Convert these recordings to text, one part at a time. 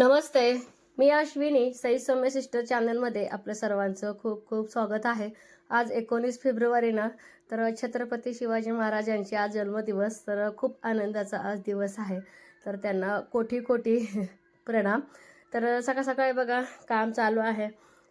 नमस्ते मी अश्विनी सई सौम्य सिस्टर चॅनलमध्ये आपलं सर्वांचं खूप खूप स्वागत आहे. आज एकोणीस फेब्रुवारी ना तर छत्रपती शिवाजी महाराजांची आज जन्मदिवस तर खूप आनंदाचा आज दिवस आहे. तर त्यांना कोटी कोटी प्रणाम. तर सकाळ सकाळी बघा काम चालू आहे.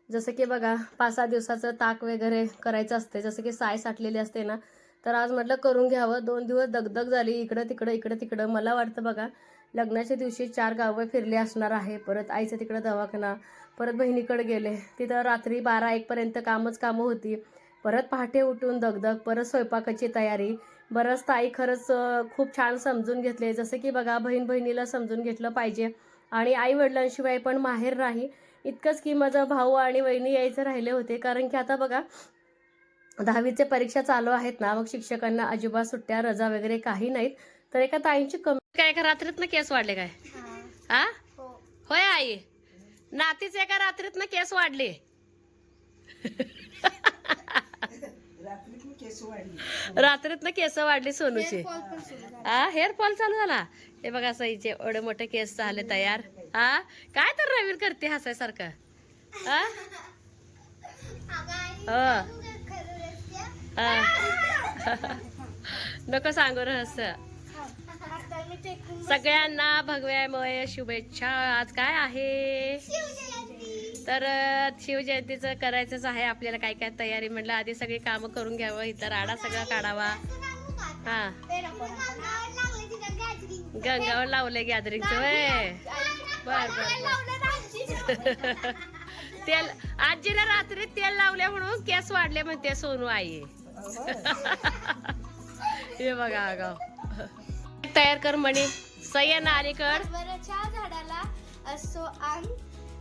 जसं की बघा पाच सहा दिवसाचं ताक वगैरे करायचं असते जसं की साय साठलेली असते ना तर आज म्हटलं करून घ्यावं. दोन दिवस दगदग झाली इकडं तिकडं इकडं तिकडं. मला वाटतं बघा लग्नाच्या दिवशी चार गावं फिरले असणार आहे. परत आईचं तिकडं दवाखाना परत बहिणीकडे गेले. तिथं रात्री बारा एकपर्यंत कामच कामं होती. परत पहाटे उठून दगदग परत स्वयंपाकाची तयारी. बरंच ताई खरंच खूप छान समजून घेतले. जसं की बघा बहीण बहिणीला समजून घेतलं पाहिजे. आणि आई वडिलांशिवाय पण माहेर नाही. इतकंच की माझा भाऊ आणि वहिनी यायचं राहिले होते. कारण की आता बघा दहावीचे परीक्षा चालू आहेत ना. मग शिक्षकांना अजिबात सुट्ट्या रजा वगैरे काही नाहीत. तर एका ताईंची कमी काय का रात्रीत केस वाढले काय? हा. होय आई. नातीच एका रात्रीत केस वाढले. रात्रीत केस वाढली सोनूची. हा हेअर फॉल चालू झाला. हे बघा सईचे एवढे मोठे केस झाले तयार. हा काय तर नवीन करते हसायसारखं. हा. हो. हा. नको सांगू रहस्य. सगळ्यांना भगव्यामय शुभेच्छा. आज काय आहे? तर शिवजयंतीचं करायचंच आहे. आपल्याला काय काय तयारी म्हटलं आधी सगळी कामं करून घ्यावं इथं राडा सगळा काढावा. हा. गंगावर लावलंय गॅदरिंगचं. वय बर बर तेल आजीला रात्री तेल लावले म्हणून केस वाढले म्हणते सोनू आई. हे बघा अगाव तयार कर म्हणे. सय्यन अलीकड हरभऱ्याच्या झाडाला असतो आंग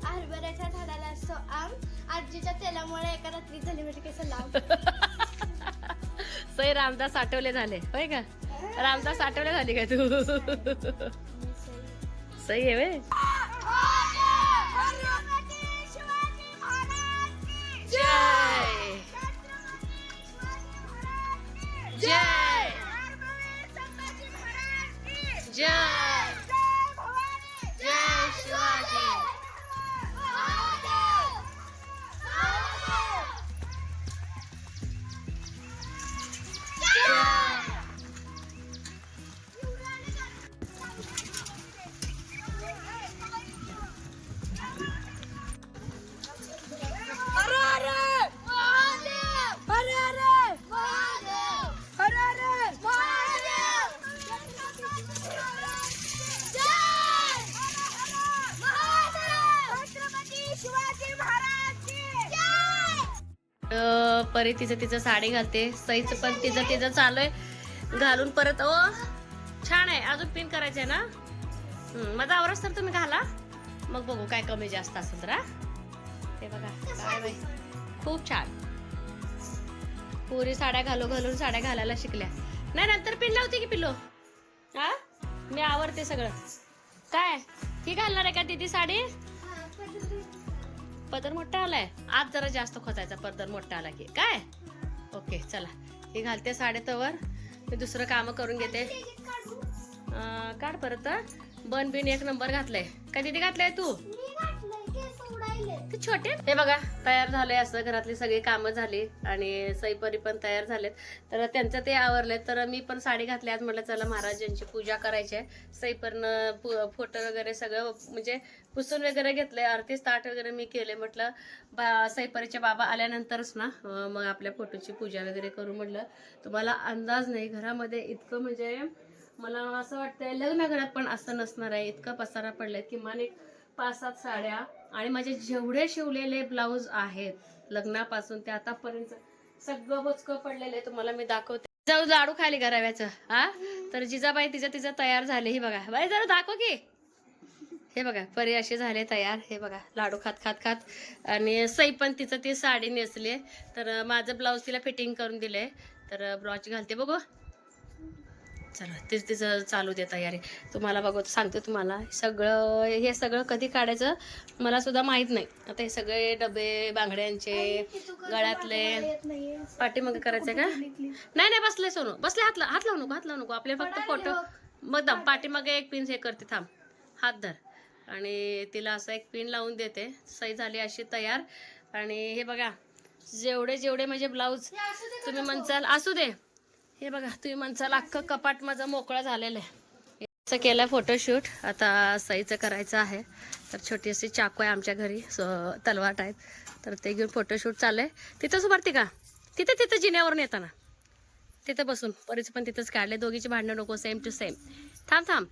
हरभऱ्याच्या झाडाला असतो आंग आजीच्या तेलामुळे एका रात्री झाली म्हणजे कसं लाव सई रामदास आठवले झाले. होय का? रामदास आठवले झाली काय तू? सई. आहे जय परी तिचं तिचं साडी घालते. सईचं पण तिचं तिचं चालू आहे. घालून परत ओ छान आहे. अजून पिन करायचंय ना? माझा आवरच तर तुम्ही घाला. मग बघू काय कमी जास्त असेल तर ते बघा काय बाई. खूप छान. पुरी साड्या घालू घालून साड्या घालायला शिकल्या. नाही नंतर पिन लावते की पिलो हा? मी आवडते सगळं. काय? ही घालणार आहे का दीदी साडी? पदर मोठा आलाय. आज जरा जास्त खोचायचा पदर मोठा आला की. काय? ओके चला. हे घालते साडेतवर मी दुसरं कामं करून घेते. काढ परत बन बिन एक नंबर घातलाय. का तिथे घातलाय तू? ते छोटे? हे बघा तयार झालंय असं. घरातली सगळी कामं झाली आणि सईपरी पण तयार झालेत. तर त्यांचं ते आवरले तर मी पण साडी घातली. आज म्हटलं चला महाराजांची पूजा करायची आहे. सईपरनं फोटो वगैरे सगळं म्हणजे पुसून वगैरे घेतलंय. आरतीच ताट वगैरे मी केले म्हटलं बा सईपरीचे बाबा आल्यानंतरच ना मग आपल्या फोटोची पूजा वगैरे करू म्हटलं. तुम्हाला अंदाज नाही. घरामध्ये इतकं म्हणजे मला असं वाटतंय लग्न घरात पण असं नसणार आहे. इतकं पसारा पडलाय. किमान एक पाच सात साड्या आणि माझे जेवढे शिवलेले ब्लाऊज आहेत लग्नापासून ते आतापर्यंत सगळं बोचकं पडलेलं आहे. तुम्हाला मी दाखवते. जाऊ लाडू खाली कराव्याचं हा? तर जिजाबाई तिचं तिचं तयार झाले हे बघा. बाई जरा दाखव की. हे बघा परी असे झाले तयार हे बघा. लाडू खात खात खात. आणि सई पण तिचं ती साडी नेसली तर माझं ब्लाऊज तिला फिटिंग करून दिले तर ब्लॉच घालते बघू. चला तेच तिचं चालू दे तयारी. तुम्हाला बघू सांगते तुम्हाला. सगळं हे सगळं कधी काढायचं मला सुद्धा माहीत नाही. आता हे सगळे डबे बांगड्यांचे गळ्यातले पाठीमागे करायचंय का? नाही नाही बसले सोनू. बसले हात हात लावू नको हात लावू नको. आपले फक्त फोटो मग दम. पाठीमागे एक पिन हे करते थांब. हात धर. आणि तिला असं एक पिन लावून देते. सई झाली अशी तयार. आणि हे बघा जेवढे जेवढे म्हणजे ब्लाऊज तुम्ही म्हणचाल असू दे. हे बघा तुम्ही म्हणचाल अख्खं कपाट माझं मोकळं झालेलं आहे. याचं केलं आहे फोटोशूट आता सईचं करायचं आहे. तर छोटी अशी चाकू आहे आमच्या घरी स- तलवार टाईप तर ते घेऊन फोटोशूट चाललं आहे तिथंच उभारते का? तिथे तिथं जिन्यावरून येताना. तिथं बसून. परीच पण तिथंच काढले दोघीची भांडणं नको सेम टू सेम थांब थांब.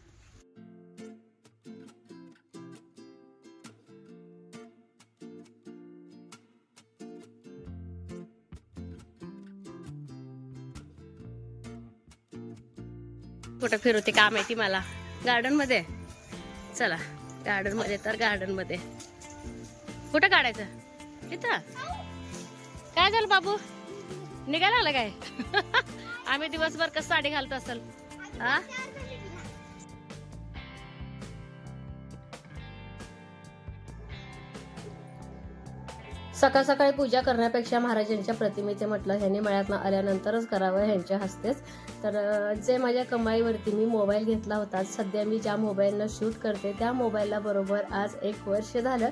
कुठं फिरवते का माहिती मला. गार्डनमध्ये? चला गार्डनमध्ये तर गार्डनमध्ये. कुठं काढायचं? तिथं काय झालं बाबू? निघायला आलं काय? आम्ही दिवसभर कसं साडी घालतो असेल? हा सकाळ सकाळी पूजा करण्यापेक्षा महाराजांच्या प्रतिमेचे म्हटलं ह्यांनी मळ्यातनं आल्यानंतरच करावं ह्यांच्या हस्तेच. तर जे माझ्या कमाईवरती मी मोबाईल घेतला होता सध्या मी ज्या मोबाईलनं शूट करते त्या मोबाईलला बरोबर आज एक वर्ष झालं.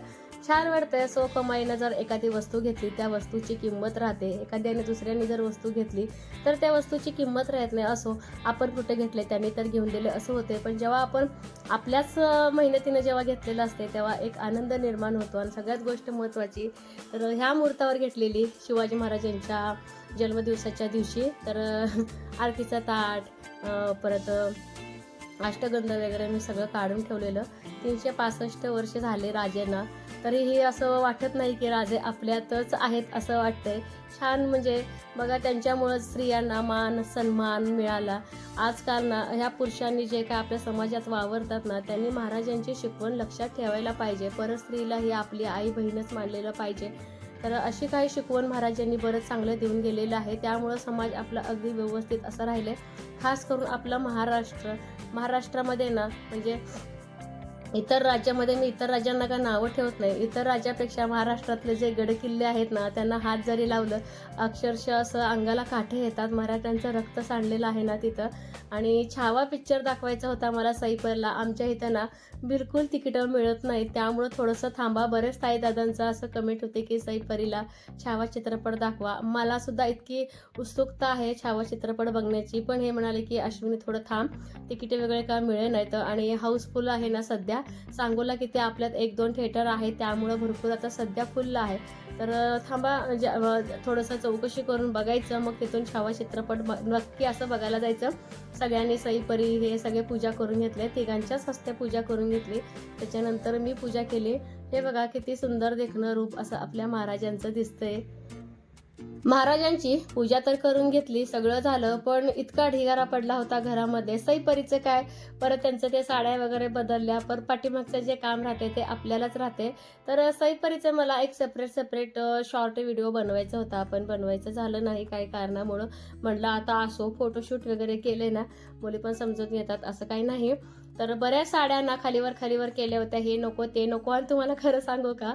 छान वाटतंय. सो कमाईनं जर एखादी वस्तू घेतली त्या वस्तूची किंमत राहते. एखाद्याने दुसऱ्याने जर वस्तू घेतली तर त्या वस्तूची किंमत राहत नाही. असो आपण कुठे घेतले त्यांनी तर घेऊन दिले असं होते पण जेव्हा आपण आपल्याच मेहनतीनं जेव्हा घेतलेलं असते तेव्हा एक आनंद निर्माण होतो. आणि सगळ्यात गोष्ट महत्त्वाची तर ह्या मुहूर्तावर घेतलेली शिवाजी महाराजांच्या जन्मदिवसाच्या दिवशी. तर आरतीचा ताट परत अष्टगंध वगैरे मी सगळं काढून ठेवलेलं. तीनशे पासष्ट वर्ष झाले राजेंना. तरीही असं वाटत नाही की राजे आपल्यातच आहेत असं वाटतंय. छान म्हणजे बघा त्यांच्यामुळं स्त्रियांना मान सन्मान मिळाला. आजकाल ना ह्या पुरुषांनी जे काय आपल्या समाजात वावरतात ना त्यांनी महाराजांची शिकवण लक्षात ठेवायला पाहिजे. परत स्त्रीला ही आपली आई बहीणच मानलेलं पाहिजे. तर अशी काही शिकवण महाराजांनी बरंच चांगलं देऊन गेलेलं आहे. त्यामुळं समाज आपला अगदी व्यवस्थित असं आहे खास करून आपलं महाराष्ट्र. महाराष्ट्रामध्ये ना म्हणजे इतर राज्यामध्ये मी इतर राज्यांना का नावं ठेवत नाही. इतर राज्यापेक्षा महाराष्ट्रातले जे गडकिल्ले आहेत ना त्यांना हात जरी लावलं अक्षरशः असं अंगाला काठे येतात. मराठ्यांचं रक्त सांडलेलं आहे ना तिथं. आणि छावा पिक्चर दाखवायचा होता मला सईपरला. आमच्या इथं ना बिलकुल तिकीटं मिळत नाही त्यामुळं थोडंसं थांबा. बरेच ताई दादांचं असं कमेंट होते की सईपरीला छावा चित्रपट दाखवा. मला सुद्धा इतकी उत्सुकता आहे छावा चित्रपट बघण्याची. पण हे म्हणाले की अश्विनी थोडं थांब. तिकिटे वगैरे का मिळे नाहीत आणि हाऊसफुल आहे ना सध्या. सांगोला किती आपल्यात एक दोन थिएटर आहे त्यामुळं भरपूर आता सध्या फुल्ल आहे. तर थांबा म्हणजे, थोडंसं चौकशी करून बघायचं मग तिथून छावा चित्रपट ब- नक्की असं बघायला जायचं. सगळ्यांनी सईपरी हे सगळे पूजा करून घेतले तिघांच्याच हस्ते पूजा करून घेतली. त्याच्यानंतर मी पूजा केली. हे बघा किती सुंदर देखणं रूप असं आपल्या महाराजांचं दिसतंय. महाराजांची पूजा तर करून घेतली सगळं झालं पण इतका ढिगारा पडला होता घरामध्ये. सईपरीचं काय? परत त्यांचं ते साड्या वगैरे बदलल्या पर पाठीमागचं जे काम राहते ते आपल्यालाच राहते. तर सईपरीचं मला एक सेपरेट सेपरेट शॉर्ट व्हिडिओ बनवायचा होता. पण बनवायचं झालं नाही काही कारणामुळं. म्हणलं आता असो फोटोशूट वगैरे केले ना मुली पण समजून घेतात असं काही नाही. तर बऱ्याच साड्या ना खालीवर खालीवर केल्या होत्या. हे नको ते नको. आणि तुम्हाला खरं सांगू का?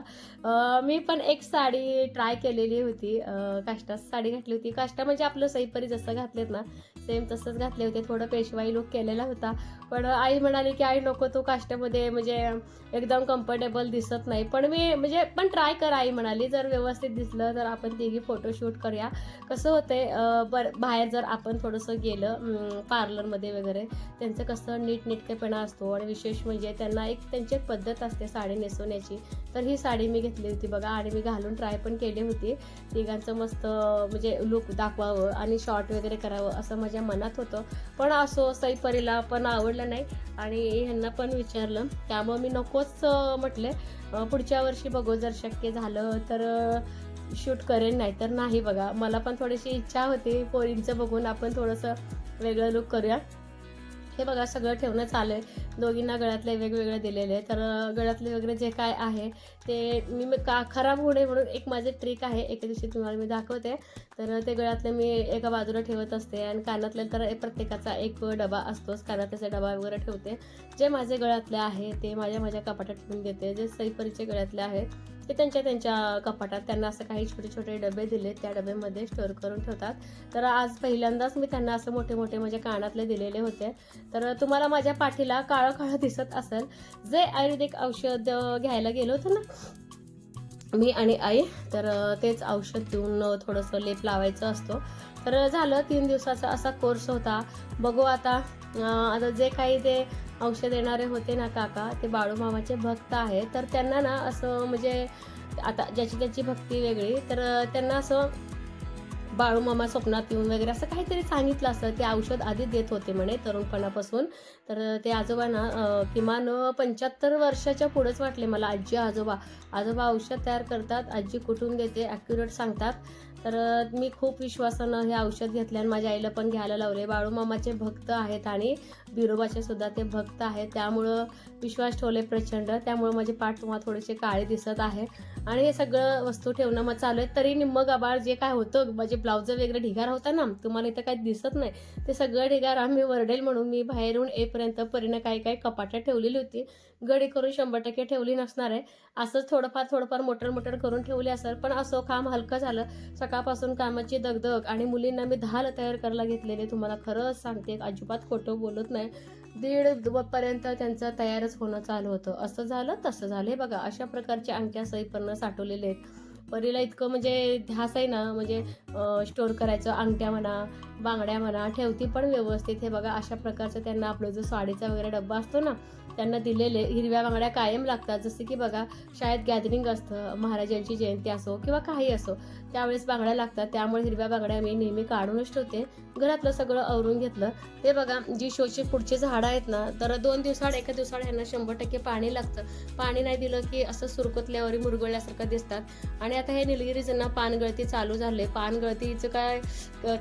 मी पण एक साडी ट्राय केलेली होती. काही काष्टा साडी घातली होती. काष्टा म्हणजे आपलं सईपरी जसं घातलेत ना सेम तसंच घातले होते. थोडं पेशवाई लुक केलेला होता. पण आई म्हणाली की आई नको तू काष्टामध्ये म्हणजे एकदम कम्फर्टेबल दिसत नाही. पण मी म्हणजे पण ट्राय कर आई म्हणाली. जर व्यवस्थित दिसलं तर आपण तिघी फोटोशूट करूया. कसं होतं बर बाहेर जर आपण थोडंसं गेलं पार्लरमध्ये वगैरे त्यांचं कसं नीटनेटकेपणा असतो आणि विशेष म्हणजे त्यांना एक त्यांची एक पद्धत असते साडी नेसवण्याची. तर ही साडी मी घेतली होती बघा आणि मी घालून ट्राय पण केली होती. तिघांचं मस्त म्हणजे लुक दाखवावं आणि शॉर्ट वगैरे करावं असं माझ्या मनात होतं. पण असो सईपरीला पण आवडलं नाही. आणि ह्यांना पण विचारलं. त्यामुळं मी नकोच म्हटले. पुढच्या वर्षी बघू जर शक्य झालं तर शूट करेन नाही तर नाही बघा. मला पण थोडीशी इच्छा होती पोरींचं बघून आपण थोडंसं वेगळं लुक करूया हे बघा सगळं ठेवणं आलं आहे दोघींना गळ्यातले वेगवेगळे दिलेले तर गळ्यातले वगैरे जे काय आहे ते मी का खराब होऊ नये म्हणून एक माझे ट्रिक आहे. एका दिवशी तुम्हाला मी दाखवते. तर ते गळ्यातले मी एका बाजूला ठेवत असते आणि कानातले तर प्रत्येकाचा एक डबा असतोच. कानातल्याचा डबा वगैरे ठेवते. जे माझे गळ्यातले आहे ते माझ्या माझ्या कपाटात ठेवून देते. जे सैपरीचे गळ्यातले आहेत ते त्यांच्या त्यांच्या कपाटात त्यांना असं काही छोटे छोटे डबे दिले त्या डब्यामध्ये स्टोअर करून ठेवतात. तर आज पहिल्यांदाच मी त्यांना असं मोठे मोठे म्हणजे कानातले दिलेले होते. तर तुम्हाला माझ्या पाठीला काळं काळं दिसत असेल. जे आयुर्वेदिक औषध घ्यायला गेलो होतो ना मी आणि आई तर तेच औषध देऊन थोडंसं लेप लावायचं असतो. तर झालं तीन दिवसाचा असा कोर्स होता. बघू आता आता जे काही ते औषध देणारे होते ना काका ते बाळूमामाचे भक्त आहे तर त्यांना ना असं म्हणजे आता ज्याची त्याची भक्ती वेगळी तर त्यांना असं बाळूमामा स्वप्नात येऊन वगैरे असं काहीतरी सांगितलं असतं. ते औषध आधी देत होते म्हणे तरुणपणापासून. तर ते आजोबा ना किमान पंच्याहत्तर वर्षाच्या पुढेच वाटले मला. आजी आजोबा आजोबा औषध तयार करतात आजी कुठून देते ॲक्युरेट सांगतात. तर मी खूप विश्वासानं हे औषध घेतलं आणि माझ्या आईला पण घ्यायला लावले बाळूमामाचे भक्त आहेत आणि बिरोबाचे सुद्धा ते भक्त आहेत. त्यामुळं विश्वास ठेवले प्रचंड. त्यामुळं माझे पाठ तुम्हाला थोडेसे काळे दिसत आहे. आणि हे सगळं वस्तू ठेवणं मग चालू आहे. तरी निम्म गाबाळ जे काय होतं माझे ब्लाउज वगैरे ढिगार होता ना तुम्हाला इथं काही दिसत नाही. ते सगळं ढिगार आम्ही वरडेल म्हणून मी बाहेरून येईपर्यंत परीनं काही काही कपाट्यात ठेवलेली होती. गडी करून शंभर टक्के ठेवली नसणार आहे. असंच थोडंफार थोडंफार मोटर मोटर करून ठेवली असेल पण असो काम हलकं झालं. सकाळपासून कामाची दगदग आणि मुलींना मी दहाला तयार करायला घेतलेले तुम्हाला खरंच सांगते अजिबात खोटं बोलत नाही. दीड पर्यंत त्यांचं तयारच होणं चालू होतं. असं झालं तसं झालं. हे बघा अशा प्रकारच्या अंगठ्या सईपर्ण साठवलेले आहेत. परीला इतकं म्हणजे ध्यास आहे ना म्हणजे स्टोअर करायचं अंगठ्या म्हणा बांगड्या म्हणा ठेवती पण व्यवस्थित. हे बघा अशा प्रकारचं त्यांना आपलं जो साडीचा वगैरे डब्बा असतो ना त्यांना दिलेले हिरव्या बांगड्या कायम लागतात. जसं की बघा शाळेत गॅदरिंग असतं महाराजांची जयंती असो किंवा काही असो त्यावेळेस बांगड्या लागतात. त्यामुळे हिरव्या बांगड्या मी नेहमी काढूनच ठेवते. घरातलं सगळं आवरून घेतलं. हे बघा जी शोची पुढचे झाडं आहेत ना तर दोन दिवसाड एका दिवसाड ह्यांना शंभर टक्के पाणी लागतं. पाणी नाही दिलं की असं सुरकुतल्यावर मुरगळल्यासारखं दिसतात. आणि आता हे निलगिरीजांना पानगळती चालू झाले पान गळतीचं काय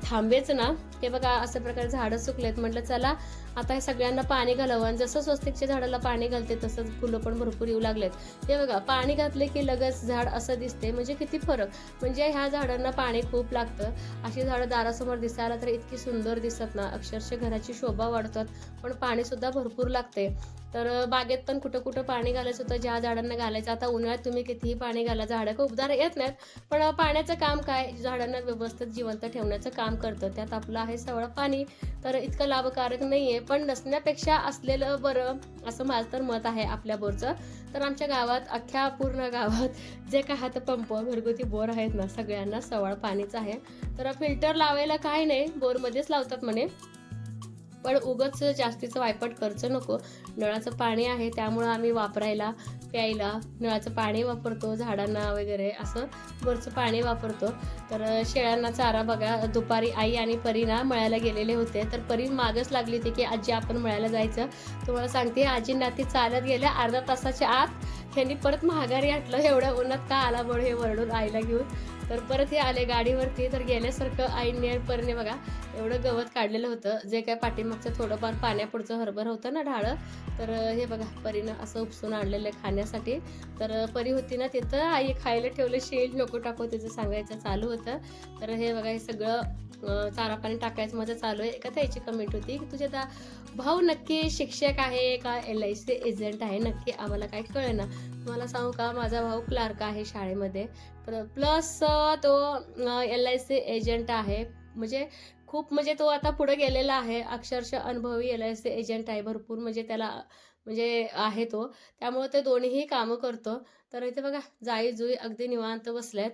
थांबेच ना. हे बघा अशा प्रकारे झाडं सुकलेत. म्हटलं चला आता हे सगळ्यांना पाणी घालावं. आणि जसं स्वस्तिकच्या झाडाला पाणी घालते तसंच फुलं पण भरपूर येऊ लागलेत. हे बघा पाणी घातले की लगेच झाड असं दिसते. म्हणजे किती फरक. म्हणजे ह्या झाडांना पाणी खूप लागतं. अशी झाडं दारासमोर दिसायला तर इतकी सुंदर दिसत ना. अक्षरशः घराची शोभा वाढतात. पण पाणी सुद्धा भरपूर लागते. तर बागेत पण कुठं कुठं पाणी घालायचं होतं ज्या झाडांना घालायचं. आता उन्हाळ्यात तुम्ही कितीही पाणी घाला झाडं खूप उबदार येत नाहीत. पण पाण्याचं काम काय? झाडांना व्यवस्थित जिवंत ठेवण्याचं काम करतं. त्यात आपलं आहे सवळं पाणी. तर इतकं लाभकारक नाही आहे पण नसण्यापेक्षा असलेलं बरं असं माझं तर मत आहे आपल्या बोरचं तर आमच्या गावात अख्ख्या पूर्ण गावात जे काय हातपंप घरगुती बोर आहेत ना सगळ्यांना सवाळ पाणीच आहे. तर फिल्टर लावायला काय नाही. बोरमध्येच लावतात म्हणे. पण उगच जास्तीचं वायपट खर्च नको. नळाचं पाणी आहे त्यामुळं आम्ही वापरायला प्यायला नळाचं पाणी वापरतो झाडांना वगैरे असं वरचं पाणी वापरतो. तर शेळ्यांना चारा बघा दुपारी आई आणि परी ना मळ्याला गेलेले होते. तर परी मागच लागली होती की आजी आपण मळ्याला जायचं. तुम्हाला सांगते आजी नाती चालत गेल्या अर्धा तासाच्या आत. ह्यांनी परत महागारी आटलं एवढ्या उन्हात का आला म्हणून हे वरडून आईला घेऊन. तर परत हे आले गाडीवरती तर गेल्यासारखं आईने आणि परीने बघा एवढं गवत काढलेलं होतं. जे काय पाठीमागचं थोडंफार पाण्यापुढचं हरभर होतं ना ढाळं तर हे बघा परीनं असं उपसून आणलेलं आहे खाण्यासाठी. तर परी होती ना तिथं आई खायला ठेवलं शेल नको टाकू तिचं सांगायचं चालू होतं. तर हे बघा हे सगळं चारा पाणी टाकायचं माझं चालू आहे. एका त्याची कमेंट होती की तुझे आता भाऊ नक्की शिक्षक आहे का? एल आय सी एजंट आहे? नक्की आम्हाला काय कळेना. तुम्हाला सांगू का माझा भाऊ क्लार्क आहे शाळेमध्ये. प्लस तो एल आय सी एजंट आहे. म्हणजे खूप म्हणजे तो आता पुढे गेलेला आहे. अक्षरशः अनुभवी एल आय सी एजंट आहे भरपूर. म्हणजे त्याला म्हणजे आहे तो. त्यामुळे ते दोन्हीही कामं करतो. तर इथे बघा जाई जुई अगदी निवांत बसल्यात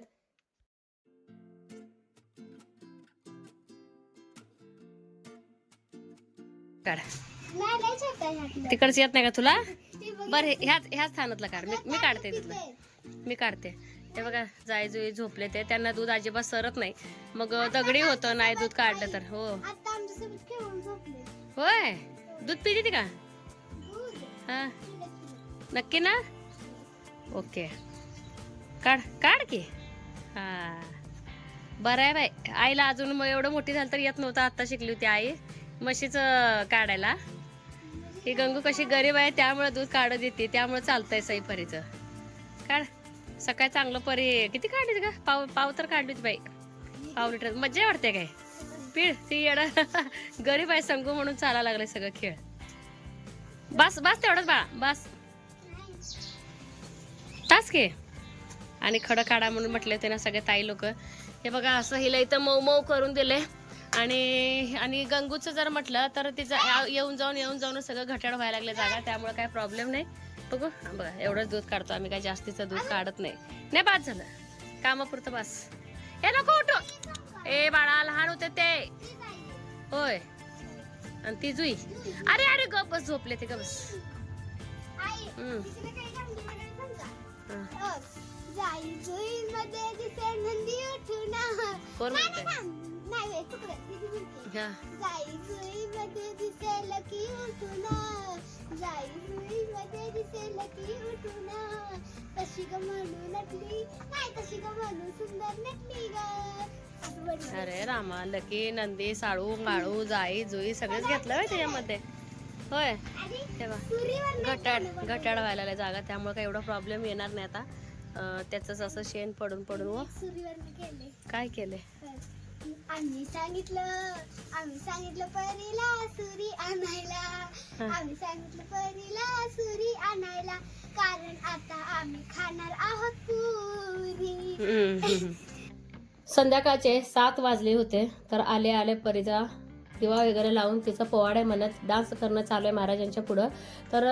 काढा. तिकडचं येत नाही का तुला? बरं हे- ह्याच ह्याच स्थानातलं काढ. मी मी काढते तिथलं. मी काढते. ते बघा जाई जुई झोपले ते. त्यांना दूध अजिबात सरत नाही. मग दगडी होतं नाही दूध काढलं तर. हो. होय? दूध पिते ती का. हा. नक्की ना? ओके. काढ. काढ की. हा. बरं आहे बाई. आईला अजून मग एवढं मोठी झालं तर येत नव्हतं. आत्ता शिकली होती आई. म्हशीचं काढायला. ही गंगू कशी गरीब आहे त्यामुळे दूध काढत येते त्यामुळे चालतंय सई परीचं काढ. सकाळी चांगलं परी किती काढली का पाव पाव तर काढली बाई. पाव लिटर. मज्जा वाटते काय? पीळ ती येड. गरीब आहे संगू म्हणून चालायला लागले सगळं खेळ. बस बस तेवढंच बाळा बस. तास के. आणि खडं काढा म्हणून म्हटले होते ना सगळे ताई लोक. हे बघा असं हिला इथं मऊ मऊ करून दिले आणि आणि गंगूचं जर म्हटलं तर तिचं येऊन जाऊन येऊन जाऊन सगळं घटाड व्हायला लागलं जागा त्यामुळे काय प्रॉब्लेम नाही. बघू बघा एवढंच दूध काढतो आम्ही काय जास्तीचं दूध काढत नाही. नाही बाद झालं. कामापुरतं बस. हे नको उठू. ए बाळा लहान होते ते. होय. आणि ती जुई. अरे अरे गप बस झोपले ते गप बस. कोण नाही, म्हणतंय? नाही, थांब. नाही बाई, चुकलं. दीदी बोलते. हा. जाई जुईमध्ये दिसेल की उठून जाई जुईमध्ये दिसेल की उठून तशी ग म्हणून नटली नाही तशी ग म्हणून सुंदर नटली ग असं म्हणलं. अरे रामा लकी नंदी साळू माळू जाई जुई सगळेच घेतलं होय त्याच्यामध्ये होय आणि हे बघ सुरीवर नाही घटाड. घटाड व्हायला लागलंय जागा त्यामुळे काही एवढा प्रॉब्लेम येणार नाही आता अं, त्याचंच असं शेण पडून पडून व सुरीवर केले काय केले आम्ही सांगितलं आम्ही सांगितलं परीला सुरी आणायला. आम्ही सांगितलं परीला सुरी आणायला. कारण आता आम्ही खाणार आहोत पुरी. संध्याकाळचे सात वाजले होते तर आले आले परीचा दिवा वगैरे लावून तिचा पोवाडे म्हणत डान्स करणं चालू आहे महाराजांच्या पुढं. तर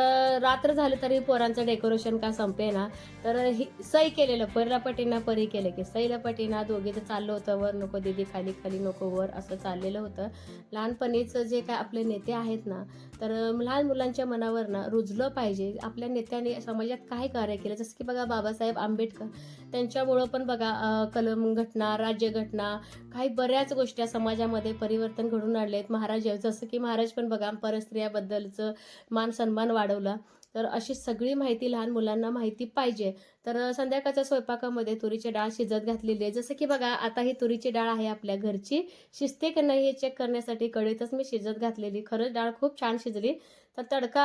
रात्र झाली तरी पोरांचं डेकोरेशन का संपे ना. तर ही सई केलेलं परीला पटीना परी केलं की सईला पटीना तर चाललं होतं वर नको दिदी खाली खाली नको वर असं चाललेलं होतं. लहानपणीचं जे काय आपले नेते आहेत ना तर लहान मुलांच्या मनावर ना रुजलं पाहिजे. आपल्या नेत्याने समाजात काय कार्य केलं? जसं की बघा बाबासाहेब आंबेडकर त्यांच्यामुळं पण बघा कलम घटना राज्यघटना काही बऱ्याच गोष्टी समाजामध्ये परिवर्तन घडून आणले आहेत महाराज जसं की महाराज पण बघा परस्त्रियाबद्दलचं मान सन्मान वाढवला. तर अशी सगळी माहिती लहान मुलांना माहिती पाहिजे. तर संध्याकाळच्या स्वयंपाकामध्ये तुरीची डाळ शिजत घातलेली आहे. जसं की बघा आता ही तुरीची डाळ आहे आपल्या घरची. शिजते की नाही हे चेक करण्यासाठी कढईतच मी शिजत घातलेली. खरंच डाळ खूप छान शिजली. तर तडका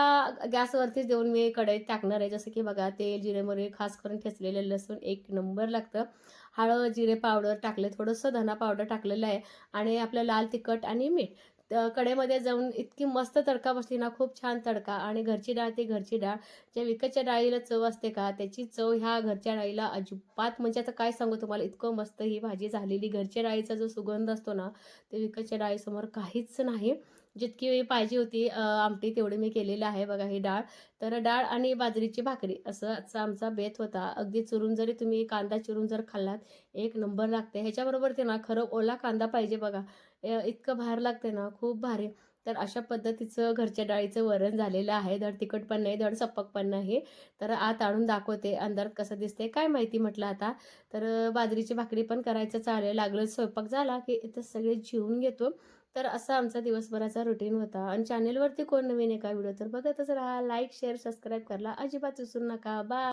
गॅसवरतीच देऊन मी कढईत टाकणार आहे. जसं की बघा तेल जिरे मोहरी खास करून ठेचलेलं लसूण एक नंबर लागतं. हळद जिरे पावडर टाकले. थोडंसं धना पावडर टाकलेलं आहे. आणि आपलं लाल तिखट आणि मीठ. कडेमध्ये जाऊन इतकी मस्त तडका बसली ना खूप छान तडका. आणि घरची डाळ ती घरची डाळ. ज्या विकतच्या डाळीला चव असते का त्याची चव ह्या घरच्या डाळीला अजिबात म्हणजे आता काय सांगू तुम्हाला इतकं मस्त ही भाजी झालेली. घरच्या डाळीचा जो सुगंध असतो ना ते विकतच्या डाळीसमोर काहीच नाही. जितकी पाहिजे होती आमटी तेवढी मी केलेली आहे बघा ही डाळ. तर डाळ आणि बाजरीची भाकरी असं आजचा आमचा बेत होता. अगदी चुरून जरी तुम्ही कांदा चिरून जर खाल्लात एक नंबर लागते. ह्याच्याबरोबर ते ना खरं ओला कांदा पाहिजे बघा. इतकं भार लागते ना खूप भारी. तर अशा पद्धतीचं घरच्या डाळीचं वरण झालेलं आहे. धड तिखट पण नाही धड सप्पक पण नाही. तर आत आणून दाखवते. अंधारात कसं दिसते काय माहिती म्हटलं आता. तर बाजरीची भाकरी पण करायचं चालेल लागलं स्वयंपाक झाला की इथं सगळे जेवून घेतो. तर असा आमचा दिवसभराचा रुटीन होता. आणि चॅनेलवरती कोण नवीन एका व्हिडिओ तर बघतच राहा. लाईक शेअर सबस्क्राईब करायला अजिबात विसरू नका. बाय